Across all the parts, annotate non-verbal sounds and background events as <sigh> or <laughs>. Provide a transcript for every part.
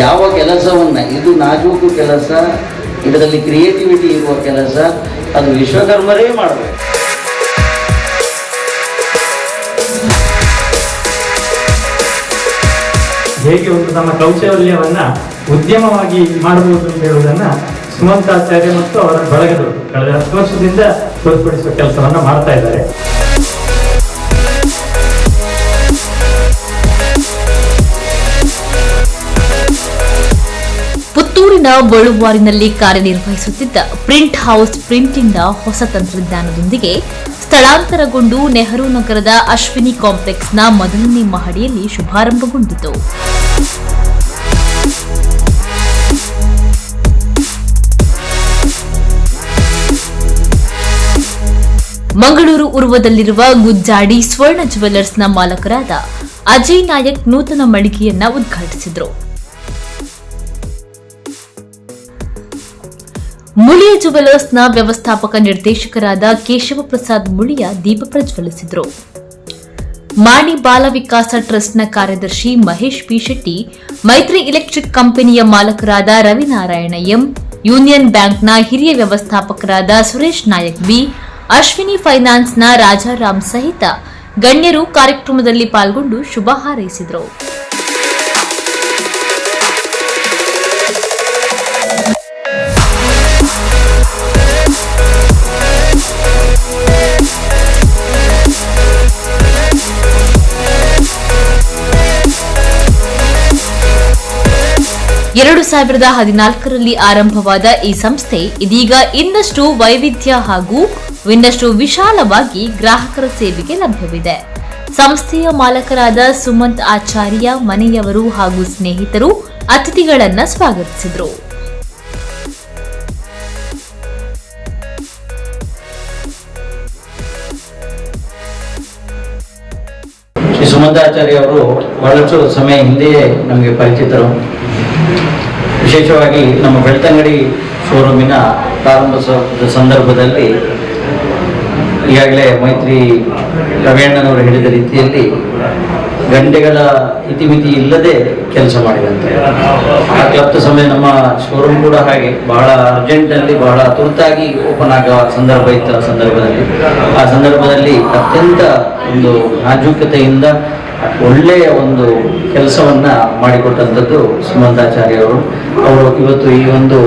ಯಾವ ಕೆಲಸವನ್ನ, ಇದು ನಾಜೂಕು ಕೆಲಸ, ಇದರಲ್ಲಿ ಕ್ರಿಯೇಟಿವಿಟಿ ಇರುವ ಕೆಲಸ, ಅದು ವಿಶ್ವಕರ್ಮರೇ ಮಾಡಬೇಕು. ಹೇಗೆ ಒಂದು ತಮ್ಮ ಕೌಶಲ್ಯವನ್ನ ಉದ್ಯಮವಾಗಿ ಮಾಡಬಹುದು ಅಂತ ಹೇಳುವುದನ್ನ ಸುಮಂತಾಚಾರ್ಯ ಮತ್ತು ಅವರ ಬಳಗದವರು ಕಳೆದ ಹತ್ತು ವರ್ಷದಿಂದ ತೋರ್ಪಡಿಸುವ ಕೆಲಸವನ್ನ ಮಾಡ್ತಾ ಇದ್ದಾರೆ. ಬಳುವಾರಿನಲ್ಲಿ ಕಾರ್ಯನಿರ್ವಹಿಸುತ್ತಿದ್ದ ಪ್ರಿಂಟ್ ಹೌಸ್ ಪ್ರಿಂಟಿಂಗ್ನ ಹೊಸ ತಂತ್ರಜ್ಞಾನದೊಂದಿಗೆ ಸ್ಥಳಾಂತರಗೊಂಡು ನೆಹರು ನಗರದ ಅಶ್ವಿನಿ ಕಾಂಪ್ಲೆಕ್ಸ್ನ ಮೊದಲನೇ ಮಹಡಿಯಲ್ಲಿ ಶುಭಾರಂಭಗೊಂಡಿತು. ಮಂಗಳೂರು ಉರುವದಲ್ಲಿರುವ ಗುಜ್ಜಾಡಿ ಸ್ವರ್ಣ ಜುವೆಲ್ಲರ್ಸ್ನ ಮಾಲಕರಾದ ಅಜಯ್ ನಾಯಕ್ ನೂತನ ಮಳಿಗೆಯನ್ನ ಉದ್ಘಾಟಿಸಿದರು. ಮುಳಿಯ ಜುವೆಲರ್ಸ್ನ ವ್ಯವಸ್ಥಾಪಕ ನಿರ್ದೇಶಕರಾದ ಕೇಶವ ಪ್ರಸಾದ್ ಮುಳಿಯ ದೀಪ ಪ್ರಜ್ವಲಿಸಿದರು. ಮಾಣಿ ಬಾಲ ವಿಕಾಸ ಟ್ರಸ್ಟ್ನ ಕಾರ್ಯದರ್ಶಿ ಮಹೇಶ್ ಪಿ ಶೆಟ್ಟಿ, ಮೈತ್ರಿ ಎಲೆಕ್ಟ್ರಿಕ್ ಕಂಪನಿಯ ಮಾಲಕರಾದ ರವಿನಾರಾಯಣ ಎಂ, ಯೂನಿಯನ್ ಬ್ಯಾಂಕ್ನ ಹಿರಿಯ ವ್ಯವಸ್ಥಾಪಕರಾದ ಸುರೇಶ್ ನಾಯಕ್ ಬಿ ಅಶ್ವಿನಿ ಫೈನಾನ್ಸ್ನ ರಾಜಾರಾಮ್ ಸಹಿತ ಗಣ್ಯರು ಕಾರ್ಯಕ್ರಮದಲ್ಲಿ ಪಾಲ್ಗೊಂಡು ಶುಭ ಹಾರೈಸಿದರು. ಎರಡು ಸಾವಿರದ ಹದಿನಾಲ್ಕರಲ್ಲಿ ಆರಂಭವಾದ ಈ ಸಂಸ್ಥೆ ಇದೀಗ ಇನ್ನಷ್ಟು ವೈವಿಧ್ಯ ಹಾಗೂ ಇನ್ನಷ್ಟು ವಿಶಾಲವಾಗಿ ಗ್ರಾಹಕರ ಸೇವೆಗೆ ಲಭ್ಯವಿದೆ. ಸಂಸ್ಥೆಯ ಮಾಲಕರಾದ ಸುಮಂತ್ ಆಚಾರ್ಯ, ಮನೆಯವರು ಹಾಗೂ ಸ್ನೇಹಿತರು ಅತಿಥಿಗಳನ್ನ ಸ್ವಾಗತಿಸಿದರು. ಶ್ರೀ ಸುಮಂತಾಚಾರ್ಯ ಅವರು ಬಹಳಷ್ಟು ಸಮಯ ಹಿಂದೆಯೇ ನಮಗೆ ಪರಿಚಿತರು. ವಿಶೇಷವಾಗಿ ನಮ್ಮ ಬೆಳ್ತಂಗಡಿ ಶೋರೂಮಿನ ಪ್ರಾರಂಭ ಸ- ಸಂದರ್ಭದಲ್ಲಿ ಈಗಾಗಲೇ ಮೈತ್ರಿ ರವಿಯಣ್ಣನವರು ಹೇಳಿದ ರೀತಿಯಲ್ಲಿ ಗಂಟೆಗಳ ಇತಿಮಿತಿ ಇಲ್ಲದೆ ಕೆಲಸ ಮಾಡಿದಂತೆ. ಆ ಕ್ಲಪ್ತ ಸಮಯ ನಮ್ಮ ಶೋರೂಮ್ ಕೂಡ ಹಾಗೆ ಬಹಳ ಅರ್ಜೆಂಟಲ್ಲಿ ಬಹಳ ತುರ್ತಾಗಿ ಓಪನ್ ಆಗುವ ಸಂದರ್ಭ ಇತ್ತು ಆ ಸಂದರ್ಭದಲ್ಲಿ. ಆ ಸಂದರ್ಭದಲ್ಲಿ ಅತ್ಯಂತ ಒಂದು ನಾಜೂಕತೆಯಿಂದ ಒಳ್ಳೆಯ ಒಂದು ಕೆಲಸವನ್ನ ಮಾಡಿಕೊಟ್ಟಂಥದ್ದು ಸುಮಂತಾಚಾರ್ಯ ಅವರು ಇವತ್ತು ಈ ಒಂದು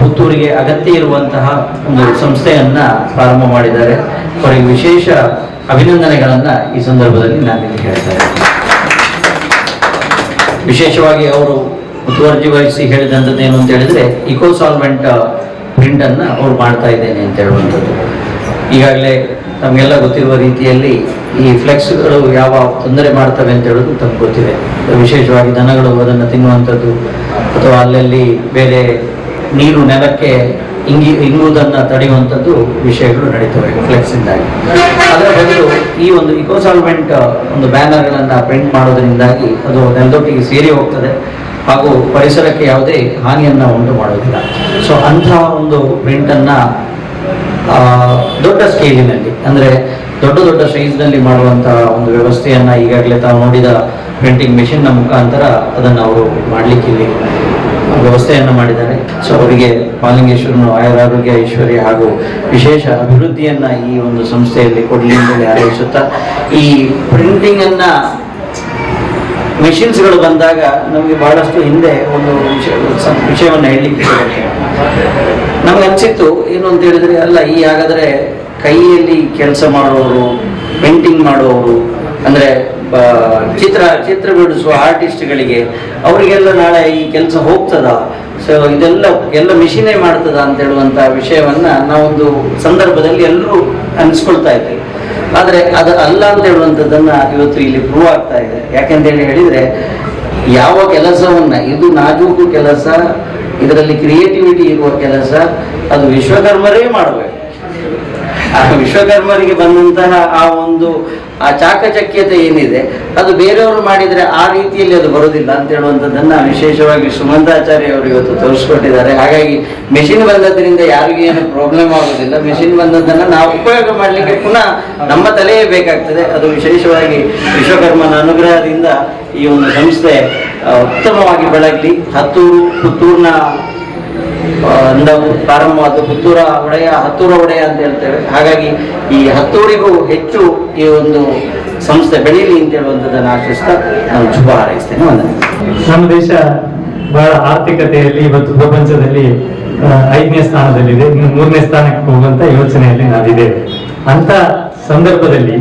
ಪುತ್ತೂರಿಗೆ ಅಗತ್ಯ ಇರುವಂತಹ ಒಂದು ಸಂಸ್ಥೆಯನ್ನ ಪ್ರಾರಂಭ ಮಾಡಿದ್ದಾರೆ. ಅವರಿಗೆ ವಿಶೇಷ ಅಭಿನಂದನೆಗಳನ್ನ ಈ ಸಂದರ್ಭದಲ್ಲಿ ನಾನು ಹೇಳ್ತಾ ವಿಶೇಷವಾಗಿ ಅವರು ಮುತುವರ್ಜಿ ವಹಿಸಿ ಹೇಳಿದಂಥದ್ದು ಏನು ಅಂತ ಹೇಳಿದ್ರೆ ಇಕೋ ಸಾಲ್ವೆಂಟ್ ಪ್ರಿಂಟ್ ಅನ್ನ ಅವ್ರು ಮಾಡ್ತಾ ಇದ್ದೇನೆ ಅಂತ ಹೇಳುವಂಥದ್ದು. ಈಗಾಗಲೇ ತಮಗೆಲ್ಲ ಗೊತ್ತಿರುವ ರೀತಿಯಲ್ಲಿ ಈ ಫ್ಲೆಕ್ಸ್ಗಳು ಯಾವ ತೊಂದರೆ ಮಾಡ್ತವೆ ಅಂತ ಹೇಳೋದು ತಮ್ಗೆ ಗೊತ್ತಿದೆ. ವಿಶೇಷವಾಗಿ ದನಗಳು ಅದನ್ನು ತಿನ್ನುವಂಥದ್ದು, ಅಥವಾ ಅಲ್ಲಲ್ಲಿ ಬೇರೆ ನೀರು ನೆಲಕ್ಕೆ ಇಂಗಿ, ಇಂಗುವುದನ್ನು ತಡೆಯುವಂಥದ್ದು ವಿಷಯಗಳು ನಡೀತವೆ ಫ್ಲೆಕ್ಸಿಂದಾಗಿ ಅದರ ಬದಲು ಈ ಒಂದು ಇಕೋಸಾಲ್ವೆಂಟ್ ಒಂದು ಬ್ಯಾನರ್ಗಳನ್ನು ಪ್ರಿಂಟ್ ಮಾಡೋದರಿಂದಾಗಿ ಅದು ನೆಲದೊಟ್ಟಿಗೆ ಸೇರಿ ಹೋಗ್ತದೆ. ಹಾಗೂ ಪರಿಸರಕ್ಕೆ ಯಾವುದೇ ಹಾನಿಯನ್ನು ಉಂಟು ಮಾಡೋದಿಲ್ಲ. ಸೊ ಅಂತಹ ಒಂದು ಪ್ರಿಂಟನ್ನು ದೊಡ್ಡ ಸ್ಕೇಲಿನಲ್ಲಿ, ಅಂದರೆ ದೊಡ್ಡ ದೊಡ್ಡ ಸೈಜ್ನಲ್ಲಿ ಮಾಡುವಂತಹ ಒಂದು ವ್ಯವಸ್ಥೆಯನ್ನು ಈಗಾಗಲೇ ತಾವು ನೋಡಿದ ಪ್ರಿಂಟಿಂಗ್ ಮೆಷಿನ್ನ ಮುಖಾಂತರ ಅದನ್ನು ಅವರು ಮಾಡಲಿಕ್ಕೆ ಇಲ್ಲಿ ವ್ಯವಸ್ಥೆಯನ್ನು ಮಾಡಿದ್ದಾರೆ. ಸೊ ಅವರಿಗೆ ಪಾಲಿಂಗೇಶ್ವರನು ಆಯುರಾರೋಗ್ಯ ಐಶ್ವರ್ಯ ಹಾಗೂ ವಿಶೇಷ ಅಭಿವೃದ್ಧಿಯನ್ನು ಈ ಒಂದು ಸಂಸ್ಥೆಯಲ್ಲಿ ಕೊಡಲಿ ಅಂತೇಳಿ ಹಾರೈಸುತ್ತಾ, ಈ ಪ್ರಿಂಟಿಂಗನ್ನು ಮೆಷಿನ್ಸ್ಗಳು ಬಂದಾಗ ನಮಗೆ ಬಹಳಷ್ಟು ಹಿಂದೆ ಒಂದು ವಿಷಯ ವಿಷಯವನ್ನು ಹೇಳಲಿಕ್ಕೆ ನಮ್ಗೆ ಅನಿಸಿತ್ತು, ಏನು ಅಂತ ಹೇಳಿದ್ರೆ, ಅಲ್ಲ, ಈ ಹಾಗಾದರೆ ಕೈಯಲ್ಲಿ ಕೆಲಸ ಮಾಡುವವರು ಪೇಂಟಿಂಗ್ ಮಾಡುವವರು ಅಂದರೆ ಚಿತ್ರ ಚಿತ್ರ ಬಿಡಿಸುವ ಆರ್ಟಿಸ್ಟ್ಗಳಿಗೆ ಅವರಿಗೆಲ್ಲ ನಾಳೆ ಈ ಕೆಲಸ ಹೋಗ್ತದ? ಸೊ ಇದೆಲ್ಲ, ಎಲ್ಲ ಮಿಷಿನೇ ಮಾಡ್ತದ ಅಂತ ಹೇಳುವಂಥ ವಿಷಯವನ್ನು ನಾವೊಂದು ಸಂದರ್ಭದಲ್ಲಿ ಎಲ್ಲರೂ ಅನಿಸ್ಕೊಳ್ತಾ ಇದ್ದೇವೆ ಆದ್ರೆ ಅದು ಅಲ್ಲ ಅಂತ ಹೇಳುವಂಥದ್ದನ್ನ ಇವತ್ತು ಇಲ್ಲಿ ಪ್ರೂವ್ ಆಗ್ತಾ ಇದೆ. ಯಾಕೆಂತೇಳಿ ಹೇಳಿದ್ರೆ, ಯಾವ ಕೆಲಸವನ್ನ, ಇದು ನಾಜೂಕು ಕೆಲಸ, ಇದರಲ್ಲಿ ಕ್ರಿಯೇಟಿವಿಟಿ ಇರುವ ಕೆಲಸ, ಅದು ವಿಶ್ವಕರ್ಮರೇ ಮಾಡಬೇಕು. <laughs> ವಿಶ್ವಕರ್ಮರಿಗೆ ಬಂದಂತಹ ಆ ಒಂದು, ಆ ಚಾಕಚಕ್ಯತೆ ಏನಿದೆ, ಅದು ಬೇರೆಯವರು ಮಾಡಿದರೆ ಆ ರೀತಿಯಲ್ಲಿ ಅದು ಬರುವುದಿಲ್ಲ ಅಂತ ಹೇಳುವಂಥದ್ದನ್ನು ವಿಶೇಷವಾಗಿ ಸುಮಂತಾಚಾರ್ಯ ಅವರು ಇವತ್ತು ತೋರಿಸ್ಕೊಟ್ಟಿದ್ದಾರೆ. ಹಾಗಾಗಿ ಮೆಷಿನ್ ಬಂದದ್ರಿಂದ ಯಾರಿಗೂ ಏನು ಪ್ರಾಬ್ಲಮ್ ಆಗೋದಿಲ್ಲ ಮೆಷಿನ್ ಬಂದದ್ದನ್ನು ನಾವು ಉಪಯೋಗ ಮಾಡಲಿಕ್ಕೆ ಪುನಃ ನಮ್ಮ ತಲೆಯೇ ಬೇಕಾಗ್ತದೆ. ಅದು ವಿಶೇಷವಾಗಿ ವಿಶ್ವಕರ್ಮನ ಅನುಗ್ರಹದಿಂದ ಈ ಒಂದು ಸಂಸ್ಥೆ ಉತ್ತಮವಾಗಿ ಬೆಳಗಲಿ. ಹತ್ತೂರು ಪುತ್ತೂರಿನ ಇಂದ ಪ್ರಾರಂಭವಾದ ಪುತ್ತೂರ ಒಡೆಯ, ಹತ್ತೂರ ಒಡೆಯ ಅಂತ ಹೇಳ್ತೇವೆ. ಹಾಗಾಗಿ ಈ ಹತ್ತೂರಿಗೂ ಹೆಚ್ಚು ಈ ಒಂದು ಸಂಸ್ಥೆ ಬೆಳೀಲಿ ಅಂತ ಹೇಳುವಂಥದ್ದನ್ನು ಆಶಿಸ್ತಾ ನಾನು ಶುಭ ಹಾರೈಸ್ತೇನೆ. ನಮ್ಮ ದೇಶ ಬಹಳ ಆರ್ಥಿಕತೆಯಲ್ಲಿ ಇವತ್ತು ಪ್ರಪಂಚದಲ್ಲಿ ಐದನೇ ಸ್ಥಾನದಲ್ಲಿದೆ. ಮೂರನೇ ಸ್ಥಾನಕ್ಕೆ ಹೋಗುವಂತ ಯೋಚನೆಯಲ್ಲಿ ನಾವಿದೆ ಅಂತ ಸಂದರ್ಭದಲ್ಲಿ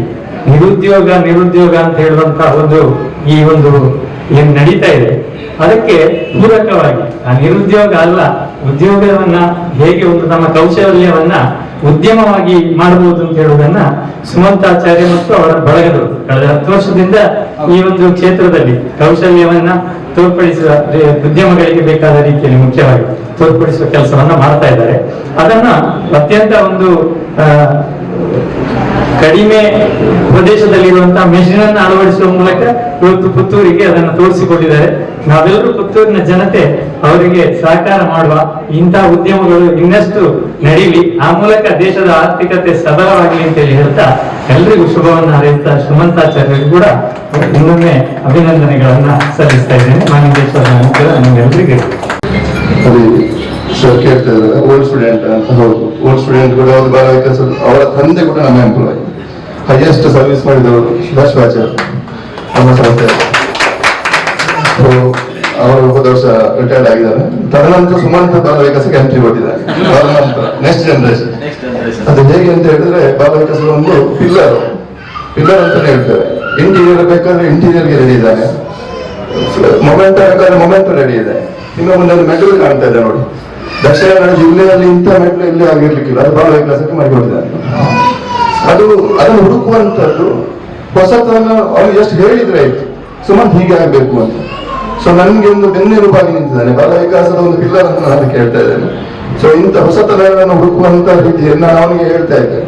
ನಿರುದ್ಯೋಗ ನಿರುದ್ಯೋಗ ಅಂತ ಹೇಳುವಂತ ಒಂದು ಈ ಒಂದು ಏನ್ ನಡೀತಾ ಇದೆ, ಅದಕ್ಕೆ ಪೂರಕವಾಗಿ ಆ ನಿರುದ್ಯೋಗ ಅಲ್ಲ ಉದ್ಯೋಗವನ್ನ ಹೇಗೆ ಒಂದು ತಮ್ಮ ಕೌಶಲ್ಯವನ್ನ ಉದ್ಯಮವಾಗಿ ಮಾಡಬಹುದು ಅಂತ ಹೇಳುವುದನ್ನ ಸುಮಂತಾಚಾರ್ಯ ಮತ್ತು ಅವರ ಬಳಗದವರು ಕಳೆದ ಹತ್ತು ವರ್ಷದಿಂದ ಈ ಒಂದು ಕ್ಷೇತ್ರದಲ್ಲಿ ಕೌಶಲ್ಯವನ್ನ ತೋರ್ಪಡಿಸುವ ಉದ್ಯಮಗಳಿಗೆ ಬೇಕಾದ ರೀತಿಯಲ್ಲಿ ಮುಖ್ಯವಾಗಿ ತೋರ್ಪಡಿಸುವ ಕೆಲಸವನ್ನ ಮಾಡ್ತಾ ಇದ್ದಾರೆ. ಅದನ್ನ ಅತ್ಯಂತ ಒಂದು ಕಡಿಮೆ ಪ್ರದೇಶದಲ್ಲಿರುವಂತಹ ಮೆಷಿನ್ ಅನ್ನು ಅಳವಡಿಸುವ ಮೂಲಕ ಇವತ್ತು ಪುತ್ತೂರಿಗೆ ಅದನ್ನು ತೋರಿಸಿಕೊಟ್ಟಿದ್ದಾರೆ. ನಾವೆಲ್ಲರೂ ಪುತ್ತೂರಿನ ಜನತೆ ಅವರಿಗೆ ಸಹಕಾರ ಮಾಡುವ ಇಂತಹ ಉದ್ಯಮಗಳು ಇನ್ನಷ್ಟು ನಡೀಲಿ. ಆ ಮೂಲಕ ದೇಶದ ಆರ್ಥಿಕತೆ ಸಬಲವಾಗಲಿ ಅಂತ ಹೇಳಿ ಹೇಳ್ತಾ ಎಲ್ರಿಗೂ ಶುಭವನ್ನು ಹಾರೈಸ್ತಾ ಶ್ರೀಮಂತಾಚಾರ್ಯರು ಕೂಡ ಇನ್ನೊಮ್ಮೆ ಅಭಿನಂದನೆಗಳನ್ನ ಸಲ್ಲಿಸ್ತಾ ಇದ್ದೇನೆ. ಮಾನಂದೇಶ್ವರ ನಂತರ ನಿಮ್ಗೆಲ್ಲರಿಗೂ ಅದು ಸರ್ ಕೇಳ್ತಾ ಇದ್ದಾರೆ. ಓಲ್ಡ್ ಸ್ಟೂಡೆಂಟ್ ಅಂತ. ಹೌದು. ಓಲ್ಡ್ ಸ್ಟೂಡೆಂಟ್ ಕೂಡ ಒಂದು ವಿಕಾಸ ಅವರ ತಂದೆ ಕೂಡ ನಮ್ಮ ಎಂಪ್ಲಾಯ್ ಹೈಯೆಸ್ಟ್ ಸರ್ವಿಸ್ ಮಾಡಿದವರು ಸುಭಾಷ್ ನಮ್ಮ ಸಂಸ್ಥೆ. ಅವರು ಹೋದ ವರ್ಷ ರಿಟೈರ್ಡ್ ಆಗಿದ್ದಾರೆ. ತದನಂತರ ಸುಮಂತ ಬಾಲ ವಿಕಾಸಕ್ಕೆ ಎಂಟ್ರಿ ಕೊಟ್ಟಿದ್ದಾರೆ. ತದನಂತರ ನೆಕ್ಸ್ಟ್ ಜನರೇಷನ್ ಅದು ಹೇಗೆ ಅಂತ ಹೇಳಿದ್ರೆ ಬಾಲ ವಿಕಾಸದ ಒಂದು ಪಿಲ್ಲರ್ ಪಿಲ್ಲರ್ ಅಂತಾನೆ ಹೇಳ್ತಾರೆ. ಇಂಟೀರಿಯರ್ ಬೇಕಾದ್ರೆ ಇಂಟೀರಿಯರ್ಗೆ ರೆಡಿ ಇದ್ದಾರೆ. ಮೊಮೆಂಟ್ ಬೇಕಾದ್ರೆ ಮೊಮೆಂಟ್ ರೆಡಿ ಇದೆ. ಇನ್ನು ಮುಂದೆ ಮೆಡಲ್ ಕಾಣ್ತಾ ಇದೆ ನೋಡಿ. ದಕ್ಷಿಣ ಕನ್ನಡ ಜಿಲ್ಲೆಯಲ್ಲಿ ಇಂಥ ಮೆಟ್ಲು ಇಲ್ಲೇ ಆಗಿರ್ಲಿಕ್ಕಿಲ್ಲ. ಅದು ಬಾಲ ವಿಕಾಸಕ್ಕೆ ಮಾಡಿಕೊಟ್ಟಿದ್ದಾರೆ. ಅದು, ಅದನ್ನು ಹುಡುಕುವಂಥದ್ದು ಹೊಸತನ್ನು ಅವ್ರು ಎಷ್ಟು ಹೇಳಿದ್ರೆ ಆಯ್ತು. ಸುಮಂತ್ ಹೀಗೆ ಆಗ್ಬೇಕು ಅಂತ. ಸೊ ನನ್ಗೆ ಒಂದು ಬೆನ್ನೆಲುಬಾಗಿ ನಿಂತಿದ್ದಾನೆ. ಬಾಲ ವಿಕಾಸದ ಒಂದು ಪಿಲ್ಲರ್ ಅಂತ ನಾನು ಕೇಳ್ತಾ ಇದ್ದೇನೆ. ಸೊ ಇಂಥ ಹೊಸತನಗಳನ್ನು ಹುಡುಕುವಂತ ರೀತಿಯಲ್ಲಿ ನಾನು ಅವನಿಗೆ ಹೇಳ್ತಾ ಇದ್ದೆ.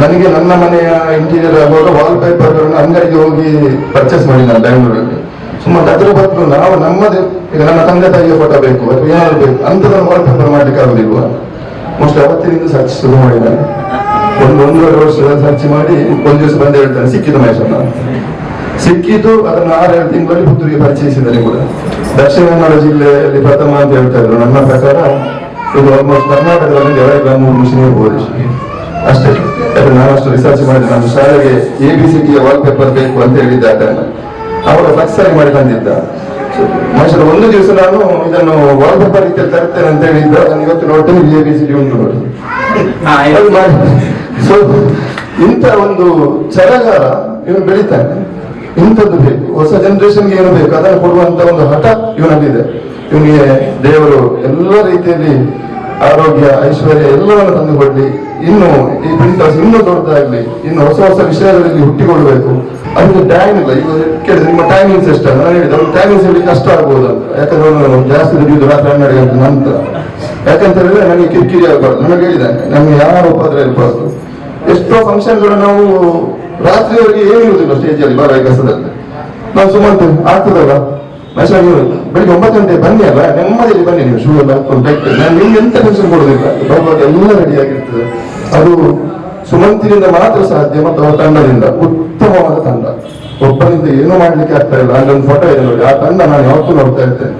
ನನಗೆ ನನ್ನ ಮನೆಯ ಇಂಟೀರಿಯರ್ ಆಗುವಾಗ ವಾಲ್ ಪೇಪರ್ ಅಂಗಡಿಗೆ ಹೋಗಿ ಪರ್ಚೇಸ್ ಮಾಡಿ ನಾನು ಬೆಂಗಳೂರಲ್ಲಿ. ಸುಮ್ಮನೆ ಅದ್ರ ಬದಲು ನಾವು ನಮ್ಮದೇ, ಈಗ ನನ್ನ ತಂದೆ ತಾಯಿಯ ಫೋಟೋ ಬೇಕು, ಅಥವಾ ಏನಾದ್ರು ಬೇಕು ಅಂಥದನ್ನು ವಾಲ್ ಪೇಪರ್ ಮಾಡ್ಲಿಕ್ಕೆ ಆಗಲಿಲ್ವಾ ಮೋಸ್ಟ್ ಅವತ್ತಿನಿಂದ ಸರ್ಚ್ ಶುರು ಮಾಡಿದ್ದಾನೆ. ಒಂದು ಒಂದೂವರೆ ವರ್ಷ ಸರ್ಚ್ ಮಾಡಿ ಒಂದು ದಿವಸ ಬಂದು ಹೇಳ್ತಾನೆ ಸಿಕ್ಕಿತು ಸಿಕ್ಕಿದ್ದು ಸಿಕ್ಕಿತು ಅದನ್ನು ಆರೇಳು ತಿಂಗಳಲ್ಲಿ ಪುತ್ತೂರಿಗೆ ಪರಿಚಯಿಸಿದ್ದಾರೆ ಕೂಡ. ದಕ್ಷಿಣ ಕನ್ನಡ ಜಿಲ್ಲೆಯಲ್ಲಿ ಪ್ರಥಮ ಅಂತ ಹೇಳ್ತಾ ಇದ್ರು. ನನ್ನ ಪ್ರಕಾರ ಇದು ಆಲ್ಮೋಸ್ಟ್ ಕರ್ನಾಟಕದಲ್ಲಿ ಎರಡು ಮೂರು ಮಿಷನ್ ಇರ್ಬೋದು ಅಷ್ಟೇ. ಯಾಕಂದ್ರೆ ನಾನು ಅಷ್ಟು ರಿಸರ್ಚ್ ಮಾಡಿದೆ. ನಮ್ಮ ಶಾಲೆಗೆ ಎ ಬಿ ಸಿ ಟಿಯ ವಾಲ್ ಪೇಪರ್ ಬೇಕು ಅಂತ ಹೇಳಿದ್ದೆ ಅದನ್ನು ಅವರ ಫ್ಲಕ್ಸ್ ಆಗಿ ಮಾಡಿ ತಂದಿದ್ದ. ಮನುಷ್ಯರು ಒಂದು ದಿವಸ ನಾನು ಇದನ್ನು ವಾಲ್ ಪೇಪರ್ ರೀತಿಯಲ್ಲಿ ತರ್ತೇನೆ ಅಂತ ಹೇಳಿದ್ದ. ನಾನು ಇವತ್ತು ನೋಡ್ತೇನೆ ಎ ಬಿ ಸಿ ಟಿ ಉಂಟು ನೋಡಿ. ಸೊ ಇಂಥ ಒಂದು ಚರಗಾರ ಇವನು ಬೆಳಿತಾನೆ. ಇಂಥದ್ದು ಬೇಕು. ಹೊಸ ಜನರೇಷನ್ಗೆ ಏನು ಬೇಕು? ಅದನ್ನು ಕೊಡುವಂತ ಒಂದು ಹಠ ಇವನಲ್ಲಿದೆ. ಇವನಿಗೆ ದೇವರು ಎಲ್ಲ ರೀತಿಯಲ್ಲಿ ಆರೋಗ್ಯ, ಐಶ್ವರ್ಯ ಎಲ್ಲವನ್ನು ತಂದು ಕೊಡ್ಲಿ ಇನ್ನು ಈ ಪ್ರಿಂಟರ್ಸ್ ಇನ್ನೂ ದೊಡ್ಡದಾಗ್ಲಿ, ಇನ್ನು ಹೊಸ ಹೊಸ ವಿಷಯಗಳಲ್ಲಿ ಹುಟ್ಟಿಕೊಳ್ಬೇಕು ಅದಕ್ಕೆ ಟೈಮ್ ಇಲ್ಲ. ಈಗ ಕೇಳಿದ್ರೆ ನಿಮ್ಮ ಟೈಮಿಂಗ್ಸ್ ಎಷ್ಟು ನಾನು ಹೇಳಿದೆ. ಅವ್ರ ಟೈಮಿಂಗ್ಸ್ ಹೇಳಿ ಕಷ್ಟ ಆಗ್ಬೋದು ಅಂತ. ಯಾಕಂದ್ರೆ ಜಾಸ್ತಿ ದುಡಿಯುದು ರಾತ್ರಿ ಹನ್ನೆರಡು ಗಂಟೆ ನಂತರ. ಯಾಕಂತ ಹೇಳಿದ್ರೆ ನನಗೆ ಕಿರಿಕಿರಿ ಆಗಬಾರ್ದು. ನನಗೆ ಹೇಳಿದ್ದಾನೆ ನಮ್ಗೆ ಯಾರು ಉಪದ್ರ ಇರಬಾರ್ದು? ಎಷ್ಟೋ ಫಂಕ್ಷನ್ಗಳು ನಾವು ರಾತ್ರಿವರೆಗೆ ಏನಿರುವುದಿಲ್ಲ ಸ್ಟೇಜಲ್ಲಿ ಬಾರ ಕೆಲಸದಲ್ಲಿ. ನಾವು ಸುಮಂತ್ ಆಗ್ತದಲ್ಲ ಮೈಸೂರು ಬೆಳಿಗ್ಗೆ ಒಂಬತ್ತು ಗಂಟೆ ಬನ್ನಿ ಅಲ್ಲ ನೆಮ್ಮದಿಯಲ್ಲಿ ಬನ್ನಿ ನೀವು ಶೂ ಎಲ್ಲ ಹಾಕೊಂಡು ನಾನು ನಿಮ್ಗೆ ಎಂತ ಟೆನ್ಷನ್ ಕೊಡೋದಿಲ್ಲ. ಬರುವಾಗ ಎಲ್ಲ ರೆಡಿ ಆಗಿರ್ತದೆ. ಅದು ಸುಮಂತಿನಿಂದ ಮಾತ್ರ ಸಾಧ್ಯ ಮತ್ತು ಅವರ ತಂಡದಿಂದ, ಉತ್ತಮವಾದ ತಂಡ. ಒಬ್ಬನಿಂದ ಏನು ಮಾಡ್ಲಿಕ್ಕೆ ಆಗ್ತಾ ಇಲ್ಲ. ಅಲ್ಲೊಂದು ಫೋಟೋ ಇದೆ ನೋಡಿ. ಆ ತಂಡ ನಾನು ಯಾವತ್ತೂ ನೋಡ್ತಾ ಇರ್ತೇನೆ.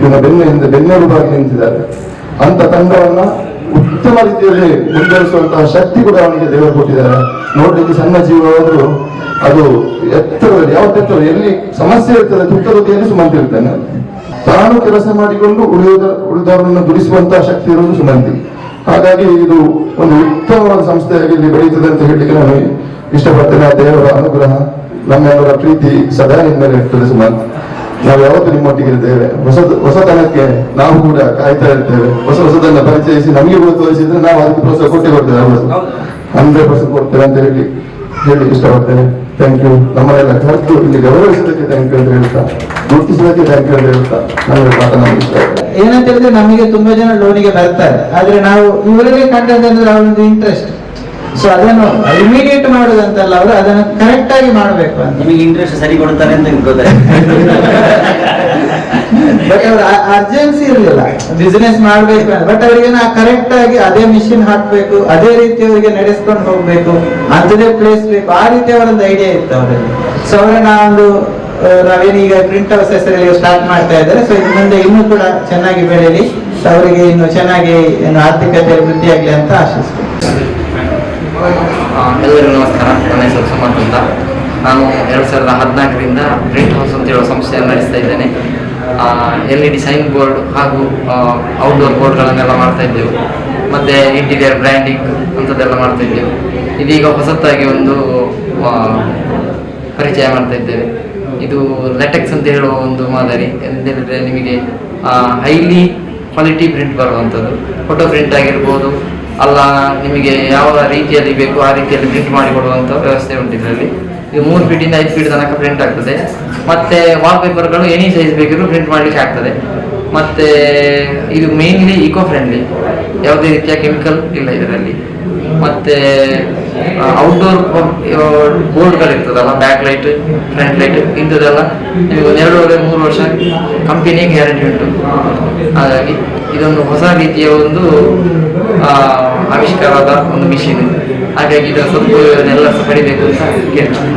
ಇವನ ಬೆನ್ನ ಹಿಂದೆ ಬೆನ್ನೆಲುಬಾಗಿ ನಿಂತಿದ್ದಾರೆ. ಅಂತ ತಂಡವನ್ನ ಉತ್ತಮ ರೀತಿಯಲ್ಲಿ ಮುಂದುವರಿಸುವಂತಹ ಶಕ್ತಿ ಕೂಡ ಅವನಿಗೆ ದೇವರು ಕೊಟ್ಟಿದ್ದಾರೆ. ನೋಡ್ಲಿಕ್ಕೆ ಸಣ್ಣ ಜೀವ ಹೋದ್ರು ಅದು ಎತ್ತರದಲ್ಲಿ ಯಾವ ಎತ್ತರ ಎಲ್ಲಿ ಸಮಸ್ಯೆ ಇರ್ತದೆ ತುತ್ತರದಿಯಲ್ಲಿ ಸುಮಂತಿರ್ತಾನೆ ತಾನು ಕೆಲಸ ಮಾಡಿಕೊಂಡು ಉಳಿಯೋದ, ಉಳಿದವರನ್ನು ದುಡಿಸುವಂತಹ ಶಕ್ತಿ ಇರುವುದು ಸುಮಂತಿ. ಹಾಗಾಗಿ ಇದು ಒಂದು ಉತ್ತಮವಾದ ಸಂಸ್ಥೆಯಾಗಿ ಇಲ್ಲಿ ಬೆಳೀತದೆ ಅಂತ ಹೇಳಲಿಕ್ಕೆ ನಾನು ಇಷ್ಟಪಡ್ತೇನೆ. ಆ ದೇವರ ಅನುಗ್ರಹ, ನಮ್ಮೆಲ್ಲರ ಪ್ರೀತಿ ಸದಾ ನಿಮ್ಮ ಮೇಲೆ ಇರ್ತದೆ ಸುಮಂತ್. ನಾವು ಯಾವತ್ತೂ ನಿಮ್ಮೊಟ್ಟಿಗೆ ಇರ್ತೇವೆ ಹೊಸ ಹೊಸತನಕ್ಕೆ ನಾವು ಕೂಡ ಕಾಯ್ತಾ ಇರ್ತೇವೆ. ಹೊಸ ಹೊಸದನ್ನ ಪರಿಚಯಿಸಿ ನಮಗೆ ಕೂಡ ತೋರಿಸಿದ್ರೆ ನಾವು ಅದಕ್ಕೆ ಪ್ರೋತ್ಸಾಹ ಕೊಟ್ಟೆ ಕೊಡ್ತೇವೆ ಹಂಡ್ರೆಡ್ ಪರ್ಸೆಂಟ್ ಕೊಡ್ತೇವೆ ಅಂತ ಹೇಳಿ ಹೇಳಿ ಇಷ್ಟಪಡ್ತೇನೆ. ಥ್ಯಾಂಕ್ ಯು ನಮ್ಮನ್ನೆಲ್ಲ ಕರೆದು ಇಲ್ಲಿ ಗೌರವಿಸೋದಕ್ಕೆ ಥ್ಯಾಂಕ್ ಯು ಅಂತ ಹೇಳ್ತಾ ಗುರುತಿಸೋದಕ್ಕೆ ಥ್ಯಾಂಕ್ ಯು ಅಂತ ಹೇಳ್ತಾ ನಮಗೆ ಮಾತನಾಡಿ ಇಷ್ಟ. ಏನಂತ ಹೇಳಿದ್ರೆ ನಮಗೆ ತುಂಬಾ ಜನ ಲೋನಿಗೆ ಬರ್ತಾರೆ. ಆದ್ರೆ ನಾವು ಇವರಿಗೆ ಕಂಡಂತಂದ್ರೆ ಅವರೊಂದು ಇಂಟ್ರೆಸ್ಟ್ ಸೊ ಅದನ್ನು ಇಮಿಡಿಯೇಟ್ ಮಾಡುದಂತಲ್ಲ ಅವರು ಅದನ್ನು ಕರೆಕ್ಟ್ ಆಗಿ ಮಾಡಬೇಕು ಅಂತ. ನಿಮಗೆ ಇಂಟ್ರೆಸ್ಟ್ ಸರಿ ಕೊಡ್ತಾರೆ ಅಂತ ಬಟ್ ಅವ್ರ ಅರ್ಜೆನ್ಸಿ ಇರಲಿಲ್ಲ. ಬಿಸಿನೆಸ್ ಮಾಡ್ಬೇಕು ಬಟ್ ಅವರಿಗೆ ನಾ ಕರೆಕ್ಟ್ ಆಗಿ ಅದೇ ಮಿಷಿನ್ ಹಾಕ್ಬೇಕು ಅದೇ ರೀತಿ ಅವರಿಗೆ ನಡೆಸ್ಕೊಂಡು ಹೋಗ್ಬೇಕು ಅಂತದೇ ಪ್ಲೇಸ್ ಬೇಕು. ಆ ರೀತಿ ಅವರೊಂದು ಐಡಿಯಾ ಇತ್ತು ಅವರಲ್ಲಿ. ಸೊ ಅವರ ನಾವೊಂದು ಒಂದು ನಾವೇನೀಗ ಪ್ರಿಂಟ್ ಹೌಸ್ ಹೆಸರಲ್ಲಿ ಸ್ಟಾರ್ಟ್ ಮಾಡ್ತಾ ಇದ್ದಾರೆ. ಸೊ ಇದು ಮುಂದೆ ಇನ್ನೂ ಕೂಡ ಚೆನ್ನಾಗಿ ಬೆಳೀಲಿ ಸೊ ಅವರಿಗೆ ಇನ್ನು ಚೆನ್ನಾಗಿ ಏನು ಆರ್ಥಿಕತೆ ವೃದ್ಧಿಯಾಗಲಿ ಅಂತ ಆಶಿಸ್ತೀನಿ ಎಲ್ಲರಿಗೂ ನಮಸ್ಕಾರ. ನನ್ನ ಹೆಸರು ಸುಮಂತ್ ಅಂತ. ನಾನು ಎರಡು ಸಾವಿರದ ಹದಿನಾಲ್ಕರಿಂದ ಪ್ರಿಂಟ್ ಹೌಸ್ ಅಂತ ಹೇಳೋ ಸಂಸ್ಥೆಯನ್ನು ನಡೆಸ್ತಾ ಇದ್ದೇನೆ. L E D sign board ಹಾಗೂ ಔಟ್ಡೋರ್ ಬೋರ್ಡ್ಗಳನ್ನೆಲ್ಲ ಮಾಡ್ತಾ ಇದ್ದೆವು. ಮತ್ತು ಇಂಟೀರಿಯರ್ ಬ್ರ್ಯಾಂಡಿಂಗ್ ಅಂಥದ್ದೆಲ್ಲ ಮಾಡ್ತಾ ಇದ್ದೆವು. ಇದೀಗ ಹೊಸತ್ತಾಗಿ ಒಂದು ಪರಿಚಯ ಮಾಡ್ತಾ ಇದ್ದೇವೆ. ಇದು ಲೆಟೆಕ್ಸ್ ಅಂತ ಹೇಳುವ ಒಂದು ಮಾದರಿ. ಎಂತ ಹೇಳಿದರೆ ನಿಮಗೆ ಹೈಲಿ ಕ್ವಾಲಿಟಿ ಪ್ರಿಂಟ್ ಬರುವಂಥದ್ದು. ಫೋಟೋ ಪ್ರಿಂಟ್ ಆಗಿರ್ಬೋದು ಅಲ್ಲ, ನಿಮಗೆ ಯಾವ ರೀತಿಯಲ್ಲಿ ಬೇಕು ಆ ರೀತಿಯಲ್ಲಿ ಪ್ರಿಂಟ್ ಮಾಡಿ ಕೊಡುವಂಥ ವ್ಯವಸ್ಥೆ ಉಂಟು ಇದರಲ್ಲಿ. ಇದು ಮೂರು ಫೀಟಿಂದ ಐದು ಫೀಟ್ ತನಕ ಪ್ರಿಂಟ್ ಆಗ್ತದೆ. ಮತ್ತೆ ವಾಲ್ ಪೇಪರ್ಗಳು ಎನಿ ಸೈಜ್ ಬೇಕಿದ್ರು ಪ್ರಿಂಟ್ ಮಾಡಲಿಕ್ಕೆ ಆಗ್ತದೆ. ಮತ್ತೆ ಇದು ಮೇನ್ಲಿ ಇಕೋ ಫ್ರೆಂಡ್ಲಿ ಯಾವುದೇ ರೀತಿಯ ಕೆಮಿಕಲ್ ಇಲ್ಲ ಇದರಲ್ಲಿ. ಮತ್ತೆ ಔಟ್ಡೋರ್ ಬೋರ್ಡ್ಗಳಿರ್ತದಲ್ಲ ಬ್ಯಾಕ್ ಲೈಟ್ ಫ್ರಂಟ್ ಲೈಟ್ ಇಂಥದ್ದೆಲ್ಲ ನಿಮಗೆ ಒಂದು ಎರಡೂವರೆ ಮೂರು ವರ್ಷ ಕಂಪನಿ ಗ್ಯಾರಂಟಿ ಉಂಟು. ಹಾಗಾಗಿ ಇದೊಂದು ಹೊಸ ರೀತಿಯ ಒಂದು ಆವಿಷ್ಕಾರದ ಒಂದು ಮಿಷಿನ್ ಹಾಗಾಗಿ ಇದರ ಸ್ವಲ್ಪ ಎಲ್ಲ ಸಹ ಪಡಿಬೇಕು ಅಂತ ಕೇಳ್ತೀನಿ.